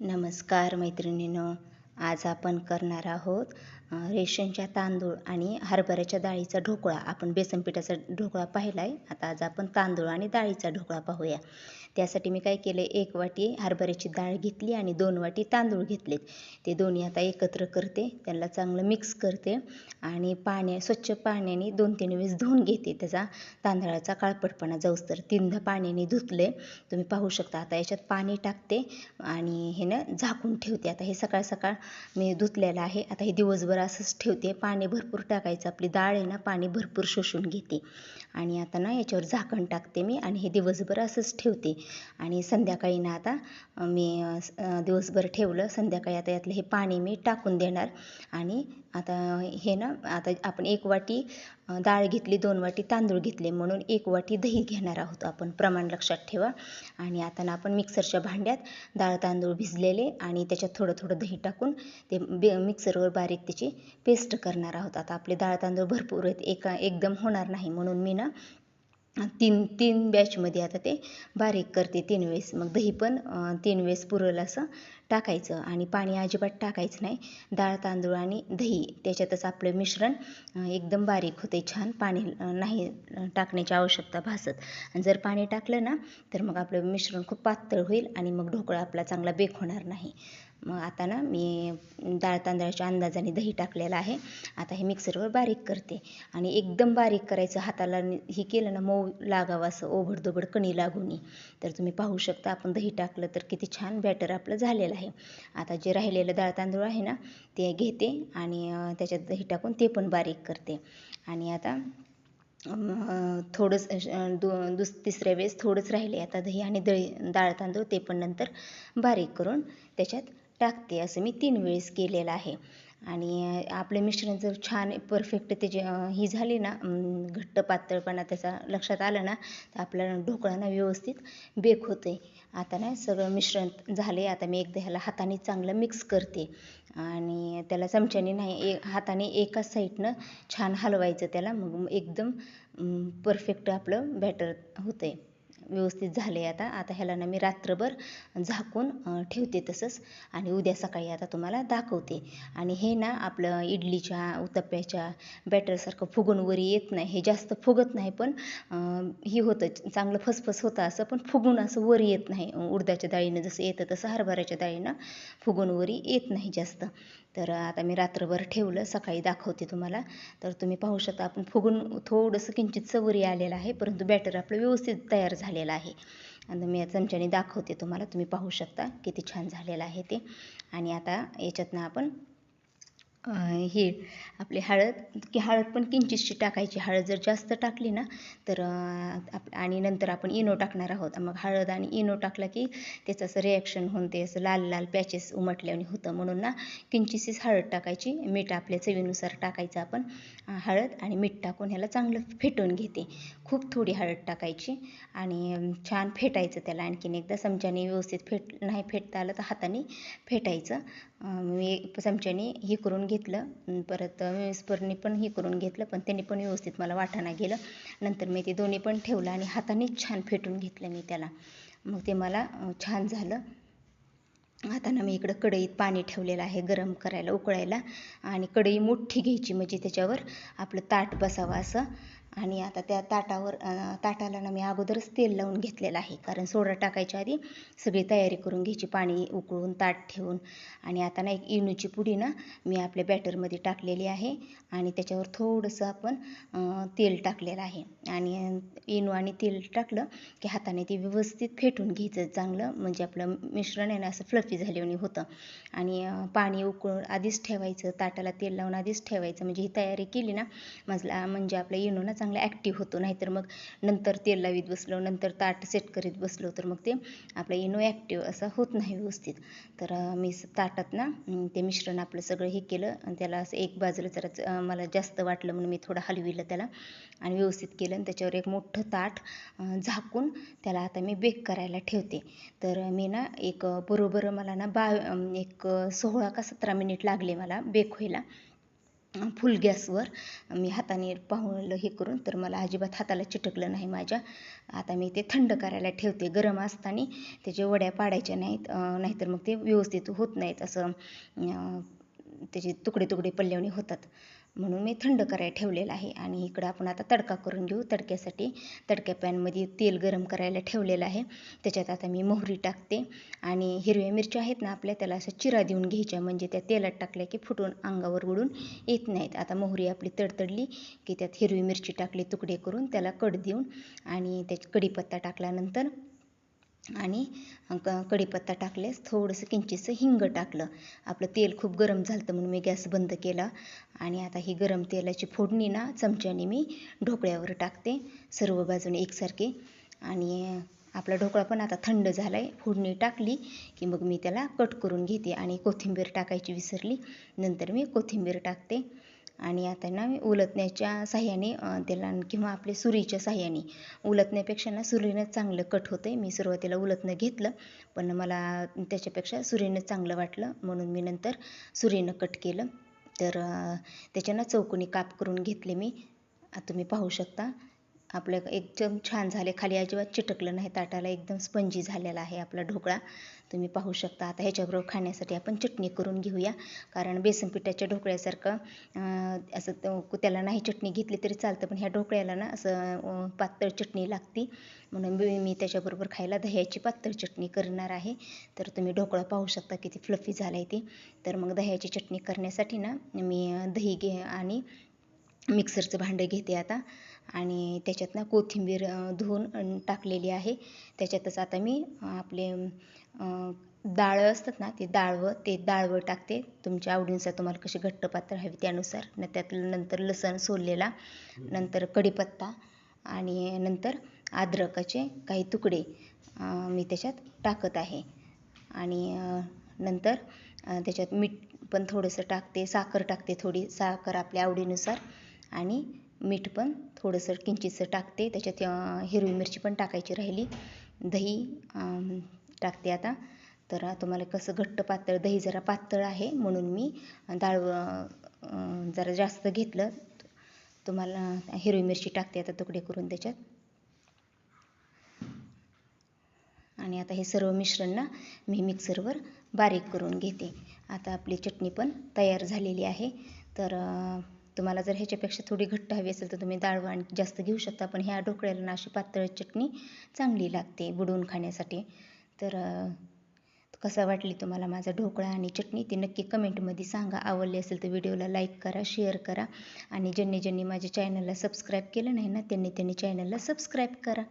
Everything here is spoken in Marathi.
नमस्कार मैत्रिणीनो आज आपण करणार आहोत रेशनच्या तांदूळ आणि हरभऱ्याच्या डाळीचा ढोकळा. आपण बेसन पिठाचा ढोकळा पाहिला आहे आता आज आपण तांदूळ आणि डाळीचा ढोकळा पाहूया. त्यासाठी मी काय केलं एक वाटी हरभऱ्याची डाळ घेतली आणि दोन वाटी तांदूळ घेतलेत. ते दोन्ही आता एकत्र करते. त्यांना चांगलं मिक्स करते आणि पाण्या स्वच्छ पाण्याने दोन तीन वेळेस धुवून घेते. त्याचा तांदळाचा काळपटपणा जाऊस तर तीनदा पाण्याने धुतले तुम्ही पाहू शकता आता याच्यात पाणी टाकते आणि हे ना झाकून ठेवते. आता हे सकाळ सकाळ मी धुतलेलं आहे. आता हे दिवसभर असंच ठेवते. पाणी भरपूर टाकायचं. आपली डाळ आहे ना पाणी भरपूर शोषून घेते. आणि आता ना याच्यावर झाकण टाकते मी आणि हे दिवसभर असंच ठेवते. आणि संध्याकाळी ना आता मी दिवसभर ठेवलं. संध्याकाळी आता यातलं हे पाणी मी टाकून देणार. आणि आता हे ना आता आपण एक वाटी डाळ घेतली दोन वाटी तांदूळ घेतले म्हणून एक वाटी दही घेणार आहोत आपण. प्रमाण लक्षात ठेवा. आणि आता ना आपण मिक्सरच्या भांड्यात डाळ तांदूळ भिजलेले आणि त्याच्यात थोडं थोडं दही टाकून ते बे मिक्सरवर बारीक त्याची पेस्ट करणार आहोत. आता आपले डाळ तांदूळ भरपूर आहेत. एका एकदम होणार नाही म्हणून मी ना तीन तीन बॅचमध्ये आता ते बारीक करते तीन वेळेस. मग दही पण तीन वेळेस पुरल असं टाकायचं आणि पाणी अजिबात टाकायचं नाही. डाळ तांदूळ आणि दही त्याच्यातच आपलं मिश्रण एकदम बारीक होते छान. पाणी नाही टाकण्याची आवश्यकता भासत. आणि जर पाणी टाकलं ना तर मग आपलं मिश्रण खूप पातळ होईल आणि मग ढोकळा आपला चांगला बेक होणार नाही. मग आता ना मी डाळ तांदळाच्या अंदाजाने दही टाकलेलं आहे. आता हे मिक्सरवर बारीक करते. आणि एकदम बारीक करायचं हाताला हे केलं ना मऊ लागावं असं ओबडधोबड कणी लागू तर तुम्ही पाहू शकता आपण दही टाकलं तर किती छान बॅटर आपलं झालेलं आहे. आता जे राहिलेलं डाळ तांदूळ आहे ना ते घेते आणि त्याच्यात दही टाकून ते पण बारीक करते. आणि आता थोडंच दु दुस तिसऱ्या वेळेस थोडंच राहिले. आता दही आणि दही डाळ तांदूळ ते पण नंतर बारीक करून त्याच्यात टाकते असं मी तीन वेळेस केलेलं आहे. आणि आपलं मिश्रण जर छान परफेक्ट त्याची ही झाली ना घट्ट पातळपणा त्याचा लक्षात आलं ना तर आपल्या ढोकळा ना व्यवस्थित बेक होते आता ना सगळं मिश्रण झाले आता मी एकदा ह्याला हाताने चांगलं मिक्स करते. आणि त्याला चमच्याने नाही ए हाताने एकाच साईडनं छान हलवायचं त्याला. मग एकदम परफेक्ट आपलं बॅटर होतं आहे व्यवस्थित झाले आता. आता ह्याला ना मी रात्रभर झाकून ठेवते तसंच आणि उद्या सकाळी आता तुम्हाला दाखवते. आणि हे ना आपलं इडलीच्या उत्तप्प्याच्या बॅटरसारखं फुगून वरी येत नाही. हे जास्त फुगत नाही पण ही होतं चांगलं फसफस होतं असं पण फुगून असं वर येत नाही. उडदाच्या डाळीनं जसं येतं तसं हरभऱ्याच्या डाळीनं फुगून वरी येत नाही जास्त. तर आता मी रात्रभर ठेवलं सकाळी दाखवते तुम्हाला. तर तुम्ही पाहू शकता आपण फुगून थोडंसं किंचित चवरी आलेलं आहे परंतु बॅटर आपलं व्यवस्थित तयार झालेलं आहे. आणि मी चमच्याने दाखवते तुम्हाला तुम्ही पाहू शकता किती छान झालेलं आहे ते. आणि आता याच्यातनं आपण हे आपली हळद की हळद पण किंचितशी टाकायची. हळद जर जास्त टाकली ना तर आणि नंतर आपण इनो टाकणार आहोत. मग हळद आणि इनो टाकला की त्याचं असं रिॲक्शन होऊन ते असं लाल लाल पॅचेस उमटल्याने होतं. म्हणून ना किंचितशीच हळद टाकायची. मीठ आपल्या चवीनुसार टाकायचं आपण. हळद आणि मीठ टाकून ह्याला चांगलं फेटून घेते. खूप थोडी हळद टाकायची आणि छान फेटायचं त्याला. आणखीन एकदा चमच्याने व्यवस्थित फेट नाही फेटता आलं तर हाताने फेटायचं. मी चमच्याने हे करून घेतलं. परत स्परनी पण हे करून घेतलं पण त्यांनी पण व्यवस्थित मला वाटाणा गेलं नंतर मी ते दोन्ही पण ठेवलं आणि हातानेच छान फेटून घेतलं मी त्याला. मग ते मला छान झालं. आताना मी इकडं कढईत पाणी ठेवलेलं आहे गरम करायला उकळायला. आणि कढई मोठी घ्यायची म्हणजे त्याच्यावर आपलं ताट बसावं असं. आणि आता त्या ताटावर ताटाला ना मी अगोदरच तेल लावून घेतलेलं आहे. कारण सोडा टाकायच्या आधी सगळी तयारी करून घ्यायची पाणी उकळून ताट ठेवून. आणि आता ना एक इनूची पुडी ना मी आपल्या बॅटरमध्ये टाकलेली आहे. आणि त्याच्यावर थोडंसं आपण तेल टाकलेलं आहे. आणि इनू आणि तेल टाकलं की हाताने ते व्यवस्थित फेटून घ्यायचं. चांगलं म्हणजे आपलं मिश्रण आहे ना असं फ्लफी झाल्याने होतं. आणि पाणी उकळून आधीच ठेवायचं. ताटाला तेल लावून आधीच ठेवायचं. म्हणजे ही तयारी केली ना माझला म्हणजे आपला इनू ना चांगला ॲक्टिव्ह होतो. नाहीतर मग नंतर तेल लावीत बसलो नंतर ताट सेट करीत बसलो तर मग ते आपलं इनो ॲक्टिव्ह असा होत नाही व्यवस्थित. तर मी ताटात ना ते मिश्रण आपलं सगळं हे केलं. आणि त्याला असं एक बाजूला जरा मला जास्त वाटलं म्हणून मी थोडं हलविलं त्याला आणि व्यवस्थित केलं आणि त्याच्यावर एक मोठं ताट झाकून त्याला आता मी बेक करायला ठेवते. तर मी ना एक बरोबर मला ना बा एक सोळा का सतरा मिनिट लागले मला बेक व्हायला. फुल गॅसवर मी हाताने पाहून हे करून तर मला अजिबात हाताला चिटकलं नाही माझ्या. आता मी ते थंड करायला ठेवते गरम असताना त्याचे वड्या पाडायच्या नाहीत नाहीतर मग ते व्यवस्थित होत नाहीत असं त्याचे तुकडे तुकडे पल्ल्यावणी होतात. म्हणून मी थंड करायला ठेवलेलं आहे. आणि इकडं आपण आता तडका करून घेऊ. तडक्यासाठी तडक्या पॅनमध्ये तेल गरम करायला ठेवलेलं आहे. त्याच्यात आता मी मोहरी टाकते. आणि हिरव्या मिरच्या आहेत ना आपल्या त्याला असं चिरा देऊन घ्यायच्या. म्हणजे त्या तेलात टाकल्या की फुटून अंगावर उडून येत नाहीत. आता मोहरी आपली तडतडली की त्यात हिरवी मिरची टाकली तुकडे करून त्याला कड देऊन आणि त्याच कढीपत्ता टाकल्यानंतर आणि क कढीपत्ता टाकल्यास थोडंसं किंचितसं हिंग टाकलं. आपलं तेल खूप गरम झालं म्हणून मी गॅस बंद केला. आणि आता ही गरम तेलाची फोडणी ना चमच्याने मी ढोकळ्यावर टाकते सर्व बाजूने एकसारखे. आणि आपला ढोकळा पण आता थंड झाला आहे फोडणी टाकली की मग मी त्याला कट करून घेते. आणि कोथिंबीर टाकायची विसरली नंतर मी कोथिंबीर टाकते. आणि आता ना मी उलटण्याच्या साह्याने त्याला किंवा आपले सुरीच्या साह्याने. उलटण्यापेक्षा ना सुरीनं चांगलं कट होतं आहे मी सुरुवातीला उलटणं घेतलं पण मला त्याच्यापेक्षा सुरीनं चांगलं वाटलं. म्हणून मी नंतर सुरीनं कट केलं. तर त्याच्यानं चौकोनी काप करून घेतले मी. तुम्ही पाहू शकता. आपलं एकदम छान झाले खाली अजिबात चिटकलं नाही. ताटाला एकदम स्पंजी झालेला आहे आपला ढोकळा. तुम्ही पाहू शकता. आता ह्याच्याबरोबर खाण्यासाठी आपण चटणी करून घेऊया. कारण बेसन पिठाच्या ढोकळ्यासारखं असं त्याला नाही चटणी घेतली तरी चालतं. पण ह्या ढोकळ्याला ना असं पातळ चटणी लागती. म्हणून मी त्याच्याबरोबर खायला दह्याची पातळ चटणी करणार आहे. तर तुम्ही ढोकळा पाहू शकता किती फ्लफी झाला आहे ती. तर मग दह्याची चटणी करण्यासाठी ना मी दही घे आणि मिक्सरचं भांडं घेते आता. आणि त्याच्यात ना कोथिंबीर धुवून टाकलेली आहे. त्याच्यातच आता मी आपले डाळं असतात ना ते डाळवं ते डाळवं टाकते. तुमच्या आवडीनुसार तुम्हाला कशी घट्ट पात्र हवी त्यानुसार. न त्यात नंतर लसण सोललेला नंतर कढीपत्ता आणि नंतर अद्रकाचे काही तुकडे मी त्याच्यात टाकत आहे. आणि नंतर त्याच्यात मीठ पण थोडंसं टाकते साखर टाकते थोडी साखर आपल्या आवडीनुसार. आणि मीठ पण थोडंसं किंचितसं टाकते. त्याच्यात हिरवी मिरची पण टाकायची राहिली. दही टाकते आता. तर तुम्हाला कसं घट्ट पातळ दही जरा पातळ आहे म्हणून मी डाळ जरा जास्त घेतलं. तुम्हाला हिरवी मिरची टाकते आता तुकडे करून त्याच्यात. आणि आता हे सर्व मिश्रण ना मी मिक्सरवर बारीक करून घेते. आता आपली चटणी पण तयार झालेली आहे. तर तुम्हाला जर ह्याच्यापेक्षा थोडी घट्ट हवी असेल तर तुम्ही डाळ आणि जास्त घेऊ शकता. पण ह्या ढोकळ्याला ना अशी पातळ चटणी चांगली लागते बुडवून खाण्यासाठी. तर कसा वाटली तुम्हाला माझा ढोकळा आणि चटणी? ती नक्की कमेंटमध्ये सांगा. आवडली असेल तर व्हिडिओला लाईक करा शेअर करा. आणि ज्यांनी ज्यांनी माझ्या चॅनलला सबस्क्राईब केलं नाही ना त्यांनी त्यांनी चॅनलला सबस्क्राईब करा.